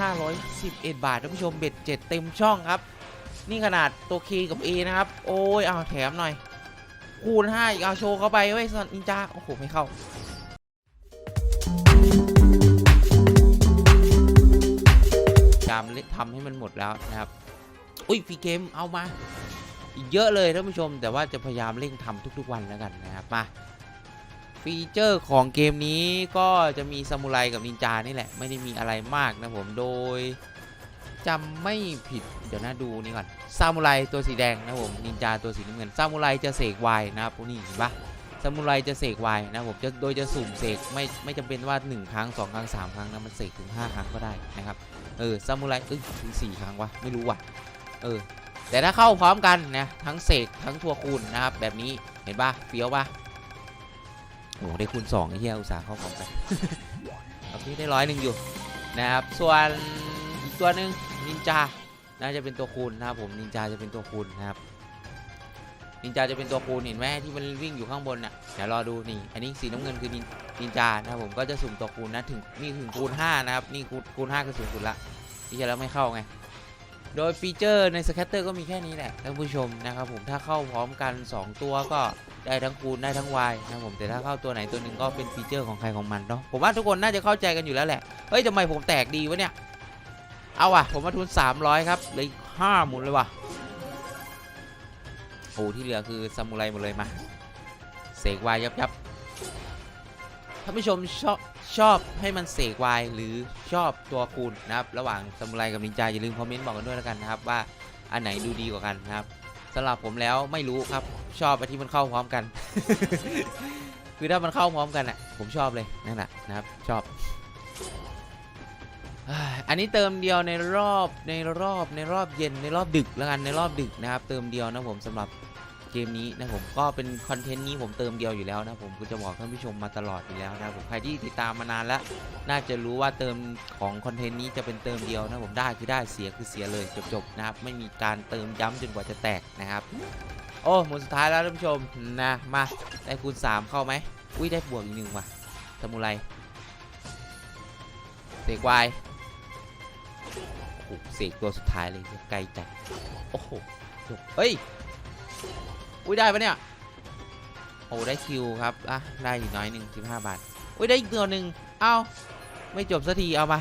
511 บาทท่านผู้ชมเบ็ดเจ็ดเต็มช่องครับ นี่ขนาดตัว K กับ A นะครับ โอ้ยเอาแถมหน่อย คูณ5อีกเอาโชว์เข้าไปเว้ยนินจาโอ้โห ไม่เข้าพยายามเล่นทำให้มันหมดแล้วนะครับ อุ้ยฟรีเกมเอามา อีกเยอะเลยท่านผู้ชม แต่ว่าจะพยายามเร่งทำทุกๆวันแล้วกันนะครับมา ฟีเจอร์ของเกมนี้ก็จะมีซามูไรกับนินจานี่แหละ ไม่ได้มีอะไรมากนะผมโดยจำไม่ผิดเดี๋ยวนะดูนี่ก่อนซามูไรตัวสีแดงนะผมนินจาตัวสีน้ำเงินซามูไรจะเสกไวน์นะครับนี้เห็นปะซามูไรจะเสกไวน์นะผมจะโดยจะสุ่มเสกไม่ไม่จำเป็นว่า 1 ครั้ง 2 ครั้ง 3 ครั้งนะมันเสกถึง 5 ครั้งก็ได้นะครับเออซามูไรเอ้ยถึง 4 ครั้งวะไม่รู้ว่ะเออแต่ถ้าเข้าพร้อมกันนะทั้งเสกทั้งทัวคูณนะครับแบบนี้เห็นปะเฟี้ยวปะ โอ้ได้คูณ2ไอ้เหี้ยอุตสาห์เข้าพร้อมกันเอาพี่ได้ร้อยหนึ่งอยู่นะครับ ส่วนอีกตัวหนึ่งนินจา น่าจะเป็นตัวคูณนะครับผมนินจาจะเป็นตัวคูณนะครับ นินจาจะเป็นตัวคูณเห็นไหมที่มันวิ่งอยู่ข้างบนน่ะเดี๋ยวรอดูนี่ อันนี้สีน้ำเงินคือนินนินจานะครับผมก็จะสุ่มตัวคูณนะถึงนี่ถึงคูณ5นะครับนี่คูณคูณ5คือสูงสุดละที่จะแล้วไม่เข้าไง โดยฟีเจอร์ในสแคตเตอร์ก็มีแค่นี้แหละท่านผู้ชมนะครับผมถ้าเข้าพร้อมกัน 2 ตัวก็ได้ทั้งคูณได้ทั้งวายนะครับผมแต่ถ้าเข้าตัวไหนตัวหนึ่งก็เป็นฟีเจอร์ของใครของมันเนาะผมว่าทุกคนน่าจะเข้าใจกันอยู่แล้วแหละเฮ้ยทำไมผมแตกดีวะเนี่ยเอาว่ะผมมาทุน 300 ครับเลยห้าหมุนเลยว่ะโอ้ที่เหลือคือซามูไรหมดเลยมาเสกวายยับยับ ท่านผู้ชมชอบชอบให้มันเสกวายหรือชอบตัวคูณนะครับ ระหว่างซามูไรกับนินจาอย่าลืมคอมเมนต์บอกกันด้วยแล้วกันนะครับ ว่าอันไหนดูดีกว่ากันนะครับสำหรับผมแล้วไม่รู้ครับชอบอันที่มันเข้าพร้อมกัน คือถ้ามันเข้าพร้อมกันอะ ผมชอบเลยนั่นแหละนะครับ ชอบ อันนี้เติมเดียวในรอบในรอบในรอบเย็นในรอบดึกแล้วกันในรอบดึกนะครับ เติมเดียวนะผมสำหรับ เกมนี้นะผมก็เป็นคอนเทนต์นี้ผมเติมเดียวอยู่แล้วนะผมก็จะบอกท่านผู้ชมมาตลอดอยู่แล้วนะผมใครที่ติดตามมานานแล้วน่าจะรู้ว่าเติมของคอนเทนต์นี้จะเป็นเติมเดียวนะผมได้คือได้เสียคือเสียเลยจบๆนะครับไม่มีการเติมย้ำจนกว่าจะแตกนะครับ โอ้หมดสุดท้ายแล้วท่านผู้ชมนะมาได้คูณ 3 เข้าไหมอุ้ยได้บวกอีกหนึ่งว่ะสมุไรเสกวายโอ้โหเสกตัวสุดท้ายเลยไกลจัดโอ้โหจบเฮ้ย อุ้ยได้ปะเนี่ย โอ้ได้คิวครับ อะ ได้อีกน้อยหนึ่งสิบห้าบาท อุ้ยได้อีกตัวหนึ่งเอาไม่จบสักที เอามา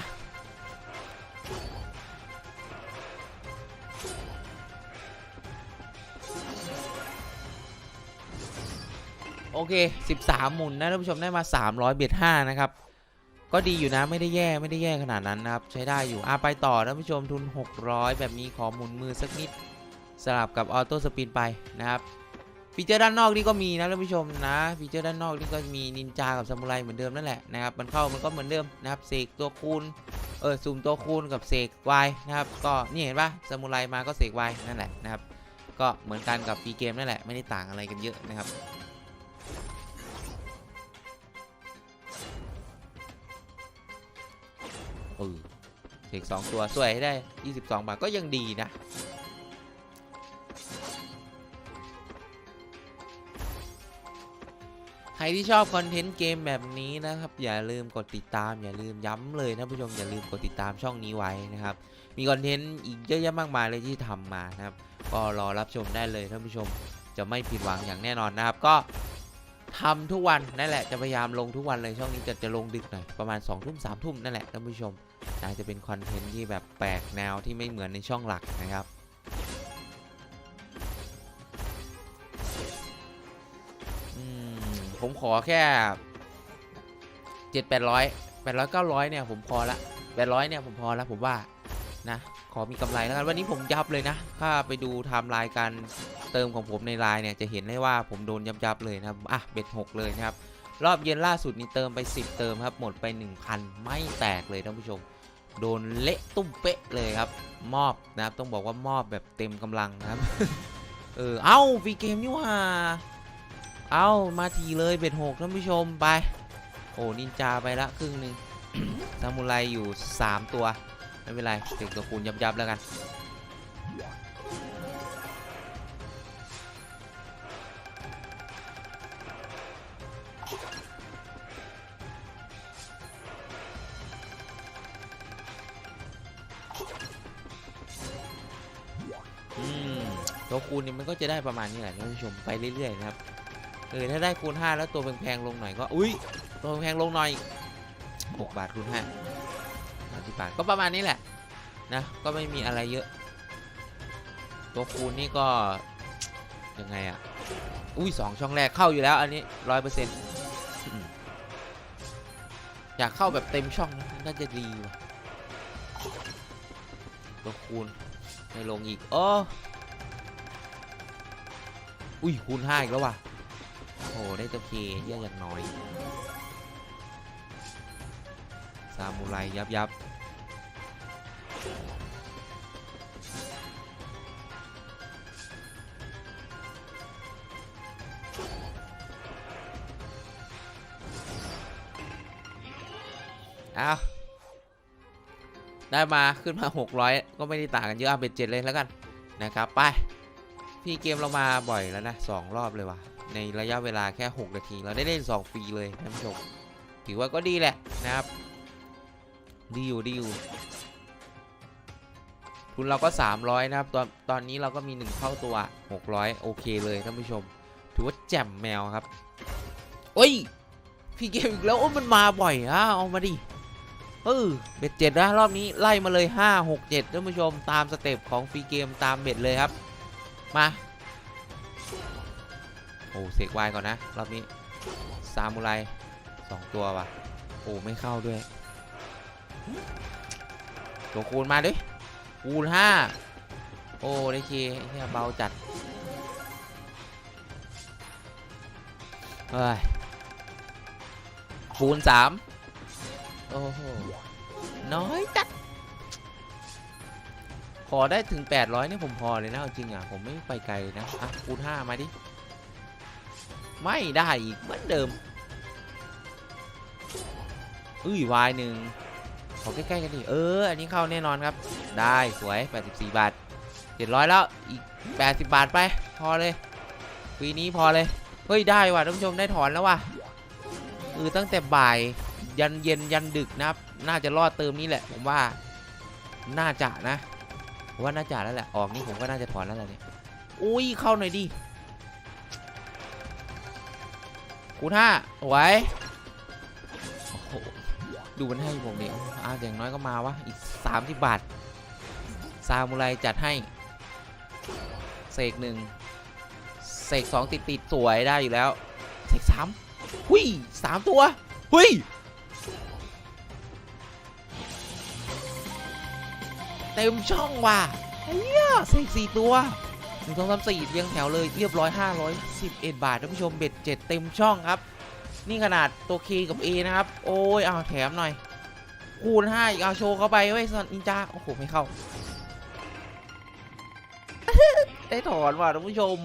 โอเค 13 หมุนนะท่านผู้ชมได้มา 300 เบียด5นะครับ ก็ดีอยู่นะไม่ได้แย่ไม่ได้แย่ขนาดนั้นนะครับ ใช้ได้อยู่อะไปต่อท่านผู้ชมทุน 600 แบบนี้ขอหมุนมือสักนิดสลับกับออโต้สปินไปนะครับ ฟีเจอร์ด้านนอกนี่ก็มีนะท่านผู้ชมนะฟีเจอร์ด้านนอกนี่ก็มีนินจากับซามูไรเหมือนเดิมนั่นแหละนะครับมันเข้ามันก็เหมือนเดิมนะครับเสกตัวคูณเออซูมตัวคูณกับเสกวายนะครับก็นี่เห็นปะซามูไรมาก็เสกวายนั่นแหละนะครับก็เหมือนกันกับฟรีเกมนั่นแหละไม่ได้ต่างอะไรกันเยอะนะครับเออเสกสองตัวสวยให้ได้ 22 บาทก็ยังดีนะ ใครที่ชอบคอนเทนต์เกมแบบนี้นะครับ อย่าลืมกดติดตาม อย่าลืมย้ำเลยนะผู้ชมอย่าลืมกดติดตามช่องนี้ไว้นะครับ มีคอนเทนต์อีกเยอะแยะมากมายเลยที่ทำมานะครับ ก็รอรับชมได้เลยท่านผู้ชมจะไม่ผิดหวังอย่างแน่นอนนะครับ ก็ทำทุกวันนั่นแหละจะพยายามลงทุกวันเลยช่องนี้จะจะลงดึกหน่อยประมาณ2องทุ่มสามทุ่มนั่นแหละท่านผู้ชมนะจะเป็นคอนเทนต์ที่แบบแปลกแนวที่ไม่เหมือนในช่องหลักนะครับ ผมขอแค่เจ็ดแปดร้อยแปดร้อยเก้าร้อยเนี่ยผมพอละแปดร้อยเนี่ยผมพอละผมว่านะ ขอมีกำไรแล้วกันวันนี้ผมยับเลยนะ ถ้าไปดูไทม์ไลน์การเติมของผมในไลน์เนี่ยจะเห็นได้ว่าผมโดนยับยับเลยนะอะเบ็ดหกเลยนะครับรอบเย็นล่าสุดนี่เติมไป 10 เติมครับ หมดไป 1,000 ไม่แตกเลยท่านผู้ชม โดนเละตุ้มเป๊ะเลยครับ มอบนะครับ ต้องบอกว่ามอบแบบเต็มกำลังนะครับ เออ เอ้าฟีเกมนี่ว่า เอามาทีเลยเบ็ดหกท่านผู้ชมไป โอ้นินจาไปละครึ่งหนึ่งซามูไรอยู่ 3 ตัว ไม่เป็นไรถึงตัวคูณยับยัแล้วกัน ตัวคูณเนี่ยมันก็จะได้ประมาณนี้แหละท่านผู้ชมไปเรื่อยๆนะครับ เออถ้าได้คูณ5แล้วตัวแพงๆลงหน่อยก็อุ้ยตัวแพงๆลงหน่อย 6 บาทคูณ5 30บาทก็ประมาณนี้แหละนะก็ไม่มีอะไรเยอะ ตัวคูณนี่ก็ยังไงอะอุ้ยสองช่องแรกเข้าอยู่แล้วอันนี้ร้อยเปอร์เซ็นต์อยากเข้าแบบเต็มช่องนะน่าจะดีว่ะตัวคูณไม่ลงอีกโอ้อุ้ยคูณห้าอีกแล้วว่ะ โอ้ได้ตัวเคเยอะอย่างน้อย ซามูไรยับยับเอาได้มาขึ้นมา 600 ก็ไม่ได้ต่างกันเยอะเอาเป็นเจ็ดเลยแล้วกันนะครับ ไป พี่เกมเรามาบ่อยแล้วนะสองรอบเลยว่ะ ในระยะเวลาแค่ 6 นาที เราได้เล่น 2 ฟรีเลยท่านผู้ชม ถือว่าก็ดีแหละนะครับ ดีอยู่ดีอยู่ทุนเราก็ 300 นะครับ ตอนตอนนี้เราก็มี 1 เข้าตัว 600 โอเคเลยท่านผู้ชม ถือว่าแจ่มแมวครับ โอ้ย พี่เกมอีกแล้วโอ้มันมาบ่อยอะเอามาดิเออเบ็ดเจ็ดนะรอบนี้ไล่มาเลย 5 6 7ท่านผู้ชมตามสเต็ปของฟรีเกมตามเบ็ดเลยครับ มา โอ้เสกวายก่อนนะรอบนี้ซามูไรสองตัวว่ะโอ้ไม่เข้าด้วย ตัวคูณมาด้วยคูณห้าโอ้ได้เคเนี่ยเบาจัดเฮ้ยคูณสามโอ้โหน้อยจัดขอได้ถึง 800เนี่ยผมพอเลยนะจริงอะ ผมไม่ไปไกลนะ อะคูณ5มาดิ ไม่ได้อีกเหมือนเดิมอุ้ยวายหนึ่งขอใกล้ๆกันดิเออ อันนี้เข้าแน่นอนครับ ได้สวย 84 บาท 700 แล้วอีก 80 บาทไป พอเลยปีนี้พอเลย เฮ้ย ได้ว่ะท่านผู้ชมได้ถอนแล้วว่ะเออตั้งแต่บ่ายยันเย็นยันดึกนะครับ น่าจะรอดเติมนี้แหละ ผมว่าน่าจะนะว่าน่าจะแล้วแหละ ออกนี่ผมก็น่าจะถอนแล้วแหละเนี่ยอุ้ยเข้าหน่อยดิ คูณห้าไว้ดูมันให้ผมเนี่ยอ่าอย่างน้อยก็มาวะ อีก30บบาท ซามูไรจัดให้ เสกหนึ่งเสกสองติดติดสวยได้อยู่แล้ว เสกสามหุยสามตัว หุยเต็มช่องว่ะเฮียเสกสี่ตัว นึ่งสองสามสี่เรียงแถวเลยเรียบร้อยห้าร้อยสิบเอ็ดบาทท่านผู้ชมเบ็ดเจ็ดเต็มช่องครับ นี่ขนาดตัวเคกับ A นะครับ โอ้ยเอาแถมหน่อย คูณห้าอีกเอาโชว์เข้าไปเว้ยสันอินจาโอ้โหไม่เข้า ได้ถอนว่ะท่านผู้ชม